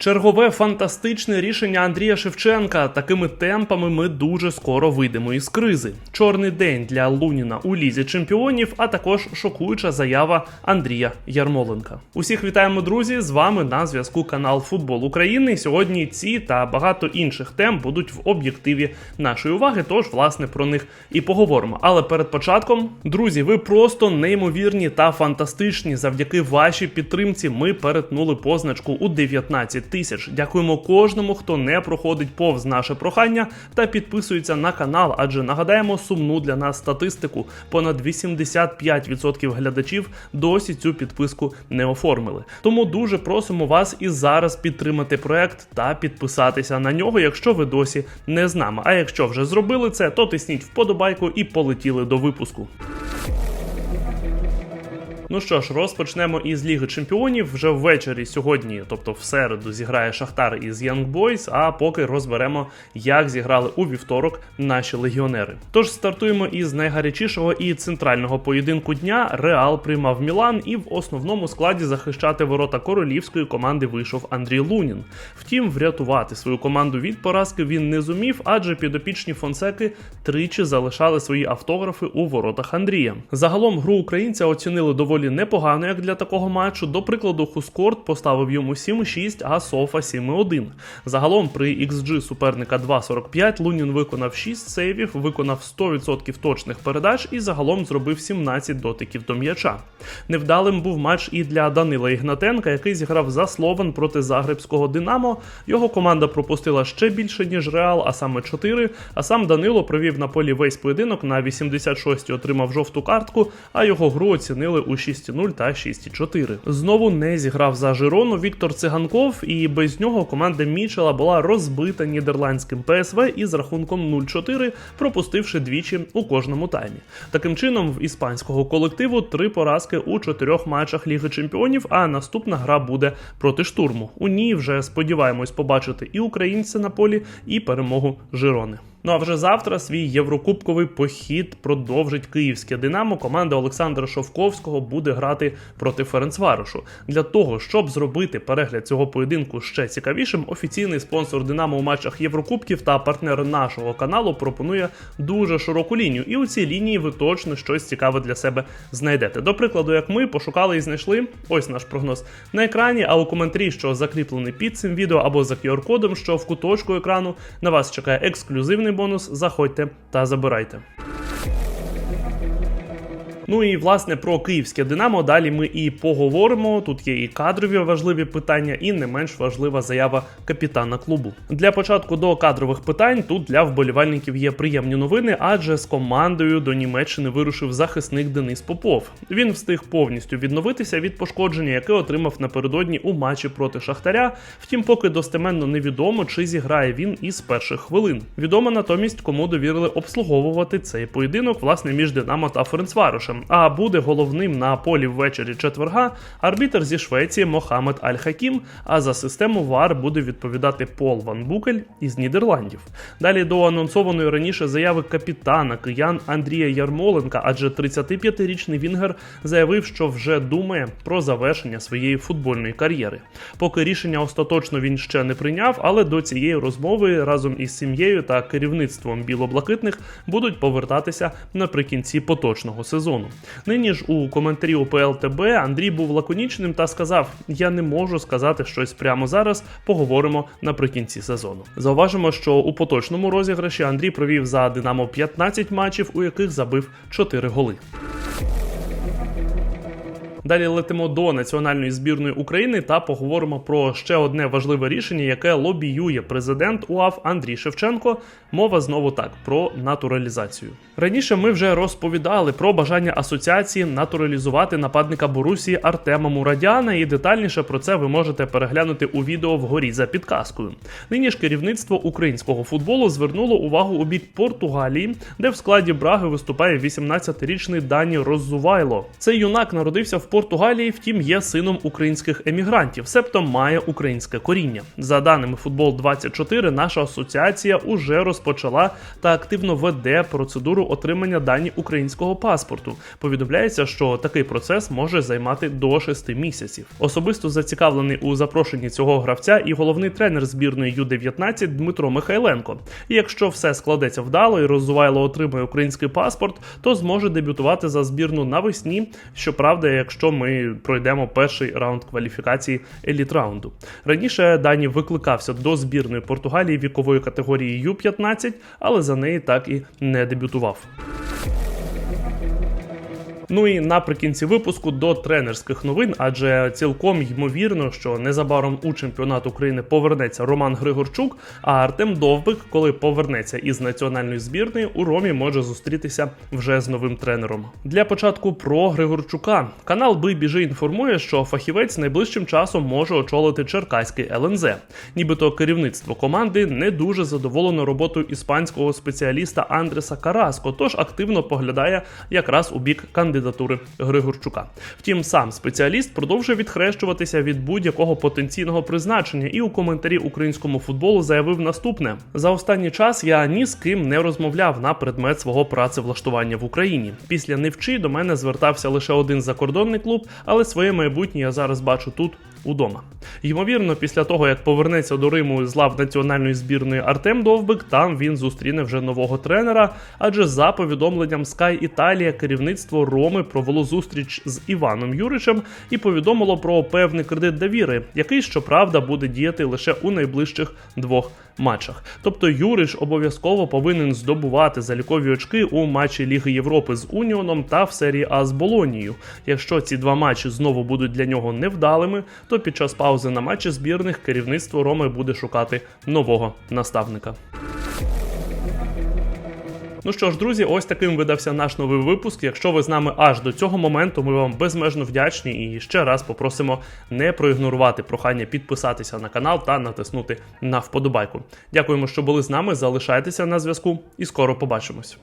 Чергове фантастичне рішення Андрія Шевченка. Такими темпами ми дуже скоро вийдемо із кризи. Чорний день для Луніна у лізі чемпіонів, а також шокуюча заява Андрія Ярмоленка. Усіх вітаємо, друзі! З вами на зв'язку канал Футбол України. Сьогодні ці та багато інших тем будуть в об'єктиві нашої уваги. Тож, власне, про них і поговоримо. Але перед початком, друзі, ви просто неймовірні та фантастичні. Завдяки вашій підтримці ми перетнули позначку у 19 тисяч. Дякуємо кожному, хто не проходить повз наше прохання та підписується на канал, адже нагадаємо сумну для нас статистику. Понад 85% глядачів досі цю підписку не оформили. Тому дуже просимо вас і зараз підтримати проект та підписатися на нього, якщо ви досі не з нами. А якщо вже зробили це, то тисніть вподобайку і полетіли до випуску. Ну що ж, розпочнемо із Ліги Чемпіонів. Вже ввечері сьогодні, тобто в середу, зіграє Шахтар із Young Boys, а поки розберемо, як зіграли у вівторок наші легіонери. Тож стартуємо із найгарячішого і центрального поєдинку дня. Реал приймав Мілан, і в основному складі захищати ворота королівської команди вийшов Андрій Лунін. Втім, врятувати свою команду від поразки він не зумів, адже підопічні Фонсеки тричі залишали свої автографи у воротах Андрія. Загалом гру українця оцінили доволі непогано, як для такого матчу. До прикладу, Хускорт поставив йому 7,6, а Софа 7,1. Загалом при XG суперника 2,45 Лунін виконав 6 сейвів, виконав 100% точних передач і загалом зробив 17 дотиків до м'яча. Невдалим був матч і для Данила Ігнатенка, який зіграв за Слован проти Загребського Динамо. Його команда пропустила ще більше, ніж Реал, а саме 4. А сам Данило провів на полі весь поєдинок на 86-й отримав жовту картку, а його гру оцінили у 6,0 та 6,4. Знову не зіграв за Жирону Віктор Циганков, і без нього команда Мічела була розбита нідерландським ПСВ із рахунком 0-4, пропустивши двічі у кожному таймі. Таким чином, в іспанського колективу три поразки у чотирьох матчах Ліги Чемпіонів. А наступна гра буде проти штурму. У ній вже сподіваємось побачити і українця на полі, і перемогу Жирони. Ну а вже завтра свій єврокубковий похід продовжить київське Динамо. Команда Олександра Шовковського буде грати проти Ференцварошу. Для того щоб зробити перегляд цього поєдинку ще цікавішим, офіційний спонсор Динамо у матчах Єврокубків та партнер нашого каналу пропонує дуже широку лінію. І у цій лінії ви точно щось цікаве для себе знайдете. До прикладу, як ми пошукали і знайшли ось наш прогноз на екрані. А у коментарі, що закріплений під цим відео або за QR-кодом, що в куточку екрану на вас чекає ексклюзивний бонус. Заходьте та забирайте. Ну і власне про київське Динамо далі ми і поговоримо. Тут є і кадрові важливі питання, і не менш важлива заява капітана клубу. Для початку до кадрових питань тут для вболівальників є приємні новини, адже з командою до Німеччини вирушив захисник Денис Попов. Він встиг повністю відновитися від пошкодження, яке отримав напередодні у матчі проти Шахтаря. Втім, поки достеменно невідомо, чи зіграє він із перших хвилин. Відомо натомість, кому довірили обслуговувати цей поєдинок, власне, між Динамо та Ференцварошем. А буде головним на полі ввечері четверга арбітер зі Швеції Мохамед Аль-Хакім. А за систему ВАР буде відповідати Пол Ван Букель із Нідерландів. Далі до анонсованої раніше заяви капітана киян Андрія Ярмоленка, адже 35-річний Вінгер заявив, що вже думає про завершення своєї футбольної кар'єри. Поки рішення остаточно він ще не прийняв, але до цієї розмови разом із сім'єю та керівництвом білоблакитних будуть повертатися наприкінці поточного сезону. Нині ж у коментарі УПЛ ТБ Андрій був лаконічним та сказав: Я не можу сказати щось прямо зараз. Поговоримо наприкінці сезону. Зауважимо, що у поточному розіграші Андрій провів за Динамо 15 матчів, у яких забив 4 голи. Далі летимо до національної збірної України та поговоримо про ще одне важливе рішення, яке лобіює президент УАФ Андрій Шевченко. Мова знову так про натуралізацію. Раніше ми вже розповідали про бажання асоціації натуралізувати нападника Борусії Артема Мурадяна, і детальніше про це ви можете переглянути у відео вгорі за підказкою. Нині ж керівництво українського футболу звернуло увагу у бік Португалії, де в складі Браги виступає 18-річний Дані Роззувайло. Цей юнак народився в Португалії, втім, є сином українських емігрантів, себто має українське коріння. За даними футбол 24 наша асоціація уже розпочала та активно веде процедуру отримання дані українського паспорту. Повідомляється, що такий процес може займати до 6 місяців. Особисто зацікавлений у запрошенні цього гравця і головний тренер збірної Ю-19 Дмитро Михайленко. І якщо все складеться вдало і Розувайло отримає український паспорт, то зможе дебютувати за збірну навесні. Щоправда, якщо ми пройдемо перший раунд кваліфікації еліт раунду. Раніше Дані викликався до збірної Португалії вікової категорії Ю-15, але за неї так і не дебютував. Ну і наприкінці випуску до тренерських новин, адже цілком ймовірно, що незабаром у чемпіонат України повернеться Роман Григорчук, а Артем Довбик, коли повернеться із національної збірної, у Ромі може зустрітися вже з новим тренером. Для початку про Григорчука канал Бий біжи інформує, що фахівець найближчим часом може очолити Черкаський ЛНЗ. Нібито керівництво команди не дуже задоволено роботою іспанського спеціаліста Андреса Караско, тож активно поглядає якраз у бік кандидатури Григорчука. Втім, сам спеціаліст продовжує відхрещуватися від будь-якого потенційного призначення і у коментарі українському футболу заявив наступне: за останній час я ні з ким не розмовляв на предмет свого працевлаштування в Україні. Після невчи до мене звертався лише один закордонний клуб, але своє майбутнє я зараз бачу тут. Удома ймовірно, після того як повернеться до Риму з лав національної збірної Артем Довбик, там він зустріне вже нового тренера. Адже за повідомленням Sky Italia керівництво Роми провело зустріч з Іваном Юричем і повідомило про певний кредит довіри, який щоправда буде діяти лише у найближчих двох матчах. Тобто Юрич обов'язково повинен здобувати залікові очки у матчі Ліги Європи з Уніоном та в серії А з Болонією. Якщо ці два матчі знову будуть для нього невдалими, то під час паузи на матчі збірних керівництво Роми буде шукати нового наставника. Ну що ж, друзі, ось таким видався наш новий випуск. Якщо ви з нами аж до цього моменту, ми вам безмежно вдячні і ще раз попросимо не проігнорувати прохання підписатися на канал та натиснути на вподобайку. Дякуємо, що були з нами. Залишайтеся на зв'язку і скоро побачимось.